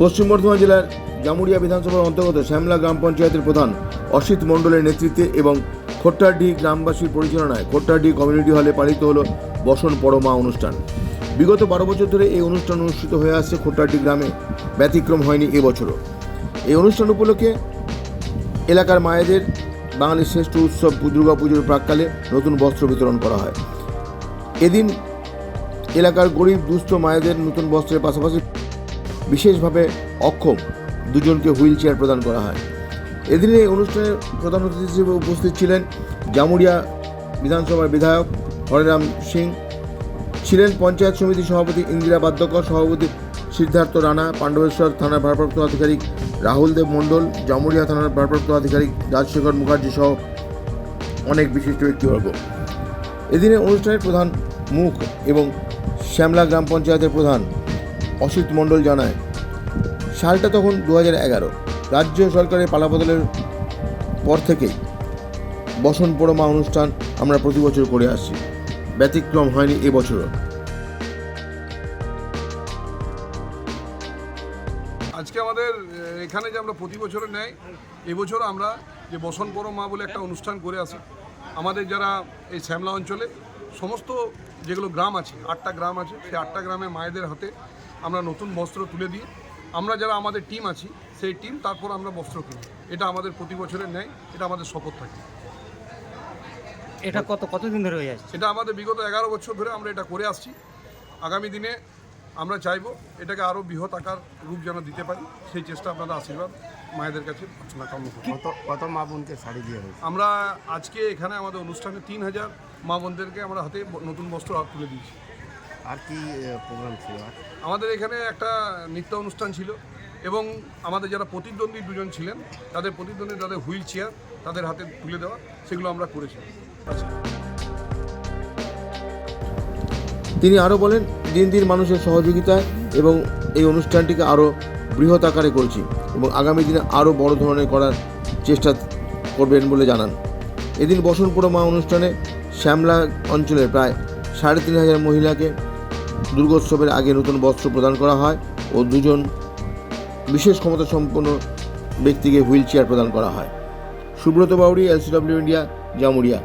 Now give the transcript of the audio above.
পশ্চিম বর্ধমান জেলার জামুরিয়া বিধানসভার অন্তর্গত শ্যামলা গ্রাম পঞ্চায়েতের প্রধান অসিত মণ্ডলের নেতৃত্বে এবং খোট্টারডি গ্রামবাসীর পরিচালনায় খোট্টারডি কমিউনিটি হলে পালিত হলো বসন পরমা অনুষ্ঠান। বিগত বারো বছর ধরে এই অনুষ্ঠান অনুষ্ঠিত হয়ে আসছে খোট্টারডি গ্রামে। ব্যতিক্রম হয়নি এবছরও এই অনুষ্ঠান উপলক্ষে এলাকার মায়েদের বাঙালির শ্রেষ্ঠ উৎসব দুর্গা পুজোর প্রাককালে নতুন বস্ত্র বিতরণ করা হয়। এদিন এলাকার গরিব দুস্থ মায়েদের নতুন বস্ত্রের পাশাপাশি বিশেষভাবে অক্ষম দুজনকে হুইল চেয়ার প্রদান করা হয়। এদিনে এই অনুষ্ঠানে প্রধান অতিথি হিসেবে উপস্থিত ছিলেন জামুরিয়া বিধানসভার বিধায়ক হরেরাম সিং, ছিলেন পঞ্চায়েত সমিতি সভাপতি ইন্দিরা বাদ্যকর সভাপতি সিদ্ধার্থ রানা, পাণ্ডবেশ্বর থানার ভারপ্রাপ্ত আধিকারিক রাহুল দেব মণ্ডল জামুরিয়া থানার ভারপ্রাপ্ত আধিকারিক রাজশেখর মুখার্জি সহ অনেক বিশিষ্ট ব্যক্তিবর্গ। এদিনে অনুষ্ঠানের প্রধান মুখ এবং শ্যামলা গ্রাম পঞ্চায়েতের প্রধান অসিত মণ্ডল জানায়, সালটা তখন দু এগারো। রাজ্য সরকারের পালাবদলের পর থেকেই বসন পরমা অনুষ্ঠান আমরা প্রতি বছর করে আসছি। ব্যতিক্রম হয়নি এবছরও আজকে আমাদের এখানে যে আমরা প্রতি বছরে নেয় এবছর আমরা যে বসন পরো মা বলে একটা অনুষ্ঠান করে আসি। আমাদের যারা এই শ্যামলা অঞ্চলে, সমস্ত যেগুলো গ্রাম আছে, আটটা গ্রাম আছে, সেই আটটা গ্রামে মায়েদের হাতে আমরা নতুন বস্ত্র তুলে দিই। আমরা যারা আমাদের টিম আছি সেই টিম তারপর আমরা বস্ত্র কিনি। এটা আমাদের প্রতি বছরের নেয় এটা আমাদের শপথ থাকে। এটা কত কতদিন ধরে হয়ে যাচ্ছে এটা আমাদের বিগত এগারো বছর ধরে আমরা এটা করে আসছি। আগামী দিনে আমরা চাইব এটাকে আরও বৃহৎ আকার রূপ যেন দিতে পারি। সেই চেষ্টা আপনারা আশীর্বাদ মায়েদের কাছে প্রার্থনা কাম্য কত কত মা বোনকে শাড়ি দিয়ে হয়েছে? আমরা আজকে এখানে আমাদের অনুষ্ঠানে তিন হাজার মা বোনদেরকে আমরা হাতে নতুন বস্ত্র তুলে দিয়েছি। আর কি প্রোগ্রাম ছিল? আমাদের এখানে একটা নৃত্য অনুষ্ঠান ছিল এবং আমাদের যারা প্রতিদ্বন্দ্বী দুজন ছিলেন তাদের প্রতিদ্বন্দ্বী তাদের হুইল চেয়ার তাদের হাতে তুলে দেওয়া সেগুলো আমরা করেছি। আচ্ছা। তিনি আরও বলেন দিন দিন মানুষের সহযোগিতায় এবং এই অনুষ্ঠানটিকে আরও বৃহৎ আকারে করছি এবং আগামী দিনে আরও বড় ধরনের করার চেষ্টা করবেন বলে জানান। এদিন বসনপুর মা অনুষ্ঠানে শ্যামলা অঞ্চলের প্রায় সাড়ে তিন হাজার মহিলাকে দুর্গোৎসবের আগে নতুন বস্ত্র প্রদান করা হয় ও দুজন বিশেষ ক্ষমতা সম্পন্ন ব্যক্তিকে হুইল চেয়ার প্রদান করা হয়। Subrata Bauri LCW India Jamuria